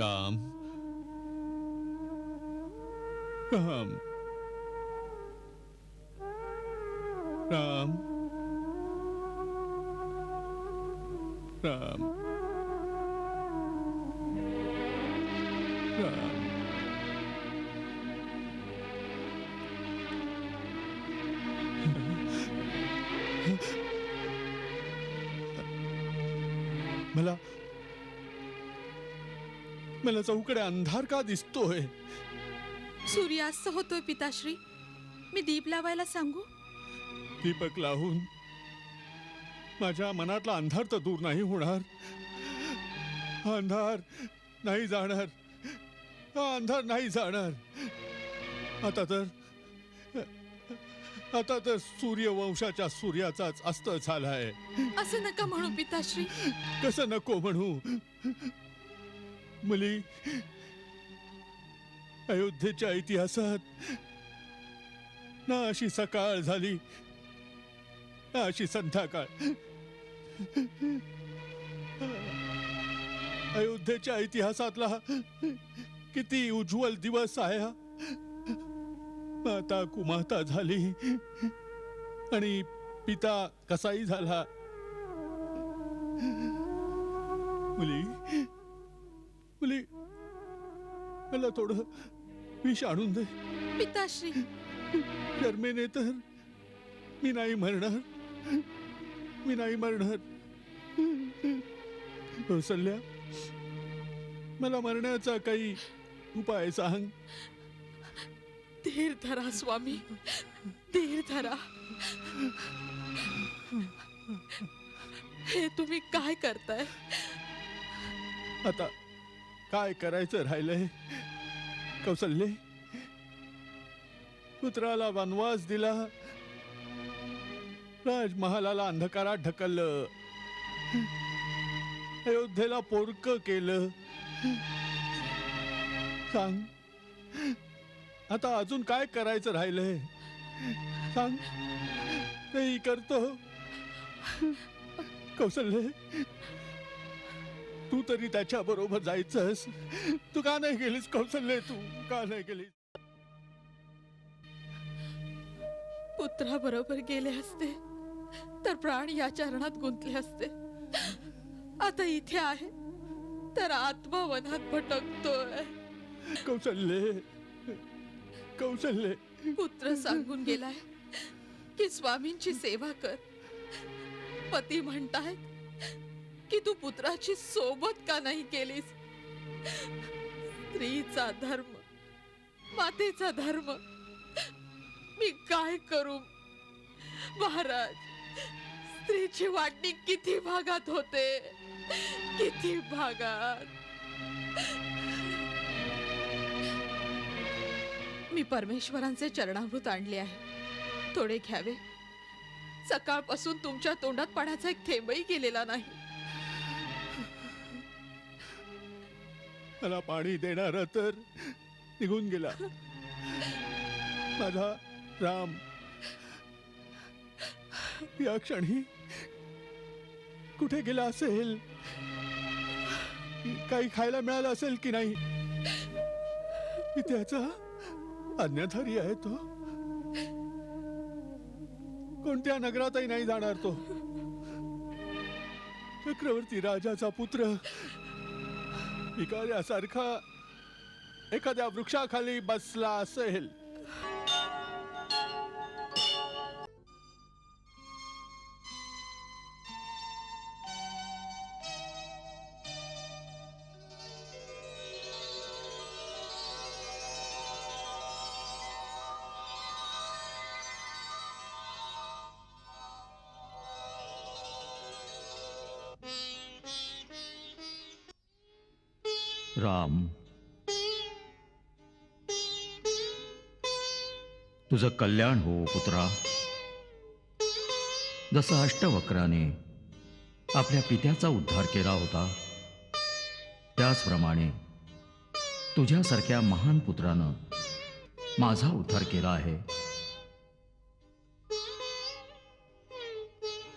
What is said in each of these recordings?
राम राम राम राम राम मला मला चौकडे अंधार का दिसतोय? सूर्यास्त होतोय पिताश्री. मी दीप लावायला सांगू? दीपक लावून. माझ्या मनातला अंधार तर दूर नाही होणार. हा अंधार नाही जाणार. हा अंधार नाही जाणार. आता तर आता तर सूर्यवंशाच्या सूर्याचाच अस्त झालाय. असं नका म्हणू पिताश्री. कसं नको म्हणू? मुली अयोध्येच्या इतिहासात ना अशी सकाळ झाली ना अशी संध्याकाळ. अयोध्येच्या इतिहासातला किती उज्ज्वल दिवस आहे हा. माता कुमाता झाली आणि पिता कसाही झाला. मुली मुली मला थोडं विष आणून दे. पिताश्री. शर्मेने तर मी नाही मरणार. मी नाही मरणार. कौसल्या मला मरण्याचा काही उपाय सांग. धीर धरा स्वामी. धीर धरा. हे तुम्ही काय करताय? आता काय करायचं राहिलंय? कौसल्ये पुत्राला वनवास दिला. राजमहालाला अंधकारात ढकललं. अयोध्येला पोरक केलं. सांग आता अजून काय करायचं राहिलंय? सांग ते करतो. कौशल्य तू तरी त्याच्या बरोबर जायचंस. तू का नाही गेलीस कौशल्य तू? का नाही गेलीस? पुत्रा बरोबर गेले असते तर प्राण या चरणात गुंतले असते. आता इथे आहे तर आत्मा वनात भटकतोय. कौशल्य कौशल्य पुत्र सांगून गेलाय की स्वामींची सेवा कर. पती म्हणतायत की तू पुत्राची सोबत का नाही केलीस? स्त्रीचा धर्म मातेचा धर्म मी काय करू? महाराज स्त्रीची वाटणी किती भागात होते? किती भागात? मी परमेश्वरांचे चरणामृत आणले आहे. थोडे घ्यावे. सकाळपासून तुमच्या तोंडात पाण्याचा एक थेंबही गेलेला नाही. मला पाणी देणारा तर निघून गेला. माझा राम या क्षणी कुठे गेला असेल? काही खायला मिळालं असेल की नाही? त्याचा अन्यधारी आहे तो. कोणत्या नगरातही नाही जाणार तो. चक्रवर्ती राजाचा पुत्र भिकाऱ्यासारखा एखाद्या वृक्षाखाली बसला असेल. राम. तुझं कल्याण हो पुत्रा. जसं अष्टवक्राने आपल्या पित्याचा उद्धार केला होता त्याचप्रमाणे तुझ्यासारख्या महान पुत्रानं माझा उद्धार केला आहे.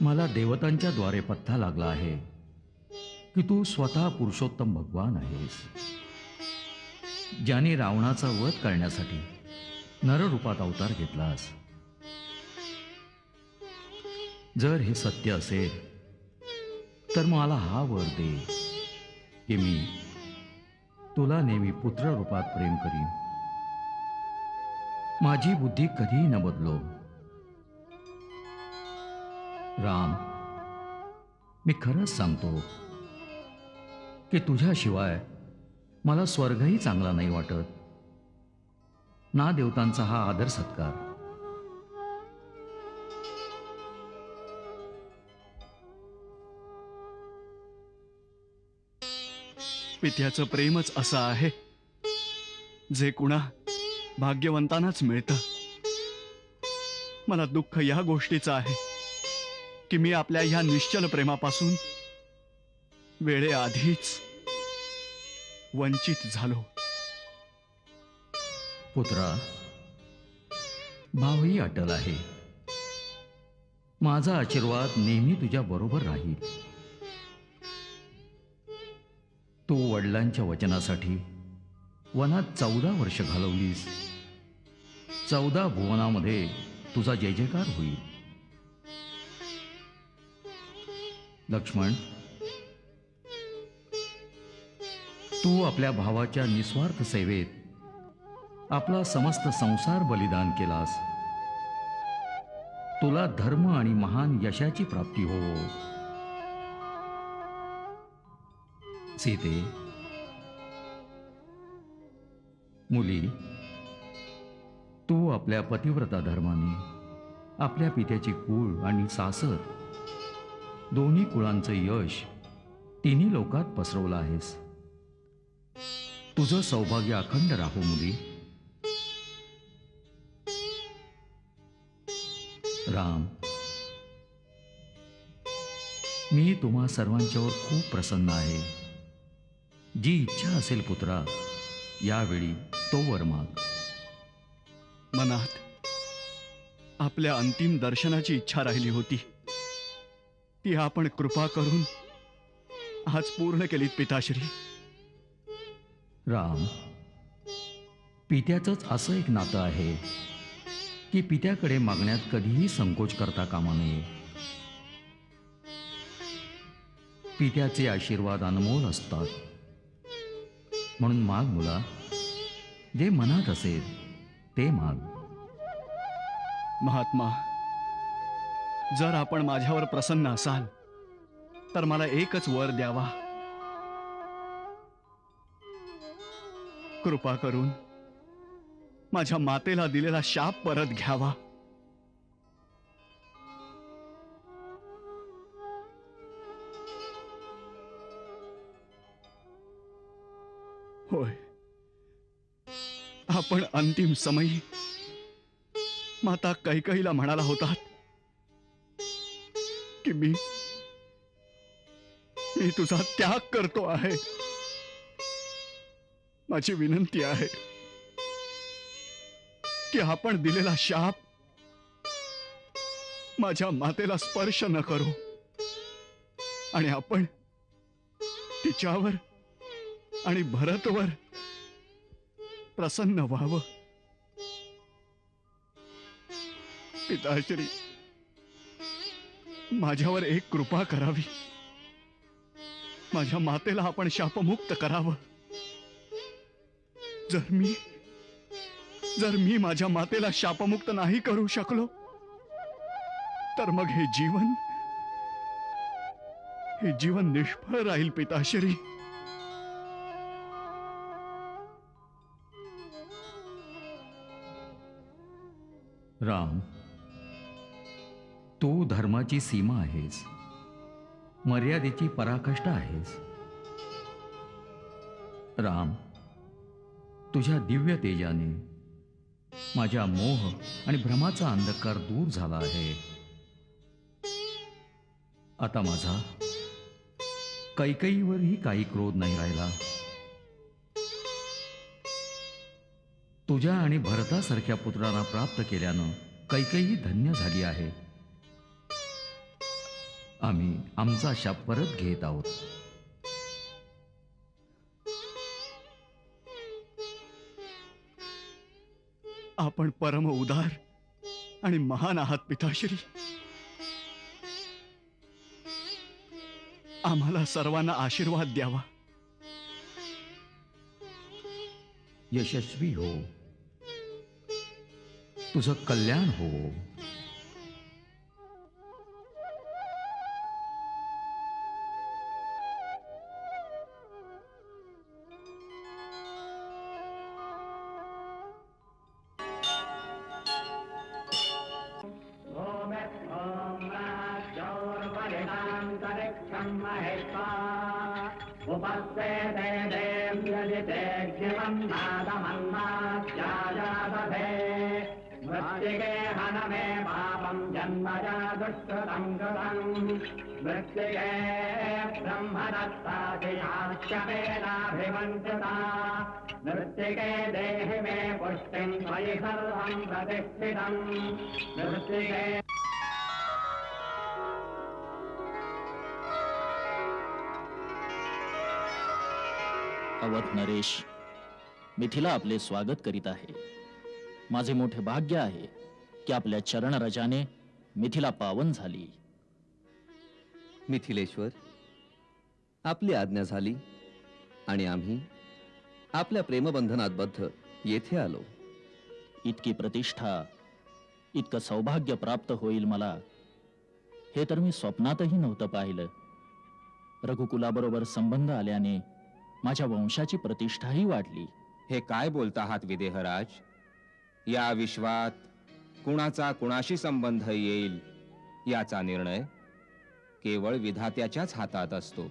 मला देवतांच्या द्वारे पत्ता लागला आहे. की तू स्वतः पुरुषोत्तम भगवान आहेस. ज्याने रावणाचा वध करण्यासाठी नररूपात अवतार घेतलास. जर हे सत्य असेल तर मला हा वर दे की मी तुला नेहमी पुत्र रूपात प्रेम करीन. माझी बुद्धी कधीही न बदलो. राम मी खरंच सांगतो की तुझ्याशिवाय मला स्वर्गही चांगला नाही वाटत. ना देवतांचा हा आदर सत्कार. पित्याचं प्रेमच असं आहे जे कुणा भाग्यवंतांनाच मिळतं. मला दुःख या गोष्टीचं आहे की मी आपल्या ह्या निश्चल प्रेमापासून वेळेआधीच वंचित झालो. पुत्रा भावही अटल आहे. माझा आशीर्वाद नेहमी तुझ्या बरोबर राहील. तू वडिलांच्या वचनासाठी वनात चौदा वर्ष घालवलीस. चौदा भुवनामध्ये तुझा जय जयकार होईल. लक्ष्मण तू आपल्या भावाच्या निस्वार्थ सेवेत आपला समस्त संसार बलिदान केलास. तुला धर्म आणि महान यशाची प्राप्ती हो. सीते. मुली तू आपल्या पतिव्रता धर्माने आपल्या पित्याची कुळ आणि सासर दोन्ही कुळांचं यश तिन्ही लोकात पसरवलं आहेस. तुझं सौभाग्य अखंड राहो मुली. राम. मी तुम्हा सर्वांच्यावर खूप प्रसन्न आहे. जी इच्छा असेल पुत्रा यावेळी तो वर माग. मनात आपल्या अंतिम दर्शनाची इच्छा राहिली होती. ती आपण कृपा करून आज पूर्ण केलीत पिताश्री. राम पित्याचंच असं एक नातं आहे की पित्याकडे मागण्यात कधीही संकोच करता कामा नये. पित्याचे आशीर्वाद अनमोल असतात. म्हणून माग मुला जे मनात असेल ते माग. महात्मा जर आपण माझ्यावर प्रसन्न असाल तर मला एकच वर द्यावा. कृपा करून माझ्या मातेला दिलेला शाप परत घ्यावा. होय. आपण अंतिम समयी माता कैकईला म्हणाला होतात की मी मी तुझा त्याग करतो आहे. माझी विनंती आहे की आपण दिलेला शाप माझ्या मातेला स्पर्श न करू आणि आपण तिच्यावर आणि भरतवर प्रसन्न व्हावं. पिताश्री माझ्यावर एक कृपा करावी. माझ्या मातेला आपण शापमुक्त करावं. जर मी जर मी माझ्या मातेला शापमुक्त नाही करू शकलो तर मग हे जीवन हे जीवन निष्फळ राहील पिताश्री. राम तू धर्माची सीमा आहेस मर्यादेची पराकाष्ठा आहेस. राम तुझ्या दिव्य तेजाने. माझ्या मोह आणि भ्रमाचा अंधकार दूर झाला आहे. आता माझा कैकईवरही काही क्रोध नाही राहिला. तुझ्या आणि भरतासारख्या पुत्रांना प्राप्त केल्यानं कैकई धन्य झाली आहे. आम्ही आमचा शाप परत घेत आहोत. आपण परम उदार आणि महान आहात पिताश्री. आम्हाला सर्वांना आशीर्वाद द्यावा. यशस्वी हो. तुझं कल्याण हो. उपस्ते देव्यजितेज्ञमन्नादमन्नात्याजादधे मृत्तिके हनमे पापं जन्मजा दुष्कृतम् कृतम् मृत्तिके ब्रह्मदत्तादियाश्यमेनाभिमन्त्रिता मृत्तिके देहि मे पुष्टिम् त्वयि सर्वम् प्रतिष्ठितम् मृत्तिके अवध नरेश मिथिला आपले स्वागत करीत आहे. माझे मोठे भाग्य आहे की आपल्या चरणरजाने मिथिला पावन झाली. मिथिलेश्वर आपली आज्ञा झाली आणि आम्ही आपल्या प्रेमबंधनात बद्ध येथे आलो. इतकी प्रतिष्ठा इतकं सौभाग्य प्राप्त होईल मला हे तर मी स्वप्नातही नव्हतं पाहिलं. रघुकुलाबरोबर संबंध आल्याने माझ्या वंशाची प्रतिष्ठाही वाढली. हे काय बोलता आहात विदेहराज? या विश्वात कुणाचा कुणाशी संबंध येईल याचा निर्णय केवळ विधात्याच्याच हातात असतो.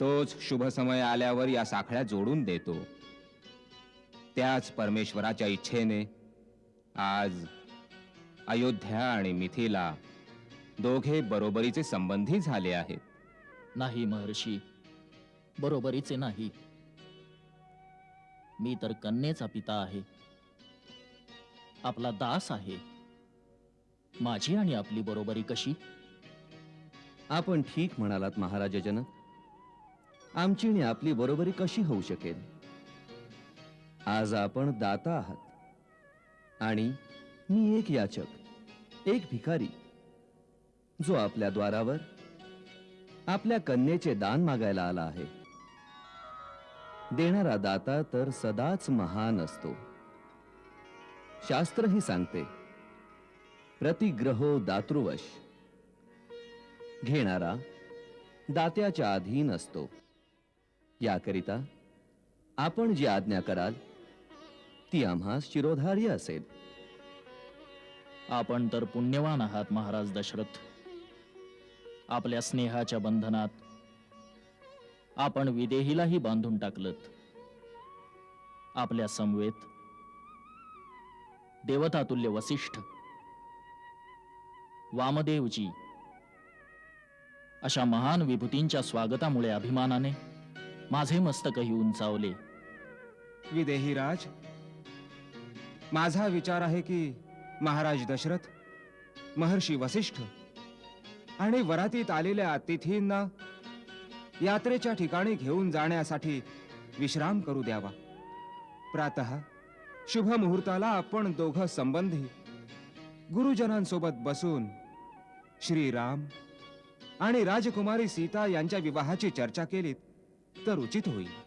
तोच शुभ समय आल्यावर या साखळ्या जोडून देतो. त्याच परमेश्वराच्या इच्छेने आज अयोध्या आणि मिथिला दोघे बरोबरीचे संबंधी झाले आहेत. नाही महर्षी बरोबरीचे नाही. मी तर कन्येचा पिता आहे. आपला दास आहे. माझी आणि आपली बरोबरी कशी? आपण ठीक म्हणालात महाराज जनक आमची आणि आपली बरोबरी कशी होऊ शकेल? आज आपण दाता आहात. आणि मी एक याचक एक भिकारी जो आपल्या द्वारावर आपल्या कन्येचे दान मागायला आला आहे. देणारा दाता तर सदाच महान असतो. शास्त्रही सांगते प्रतिग्रहो दातृवश. घेणारा दात्याच्या अधीन असतो. याकरिता आपण जी आज्ञा कराल ती आम्हा शिरोधार्य असेल. आपण तर पुण्यवान आहात महाराज दशरथ. आपल्या स्नेहाच्या बंधनात आपण विदेहीलाही बांधून टाकलत. आपल्या समवेत देवतातुल्य वसिष्ठ वामदेवजी अशा महान विभूतींच्या स्वागतामुळे अभिमानाने माझे मस्तकही उंचावले. विदेहीराज माझा विचार आहे की महाराज दशरथ महर्षी वसिष्ठ आणि वरातीत आलेल्या अतिथींना यात्रेच्या ठिकाणी घेऊन जाण्यासाठी विश्राम करू द्यावा. प्रातः शुभ मुहूर्ताला आपण दोघं संबंधी गुरुजनांसोबत बसून श्रीराम आणि राजकुमारी सीता यांच्या विवाहाची चर्चा केलीत तर उचित होईल.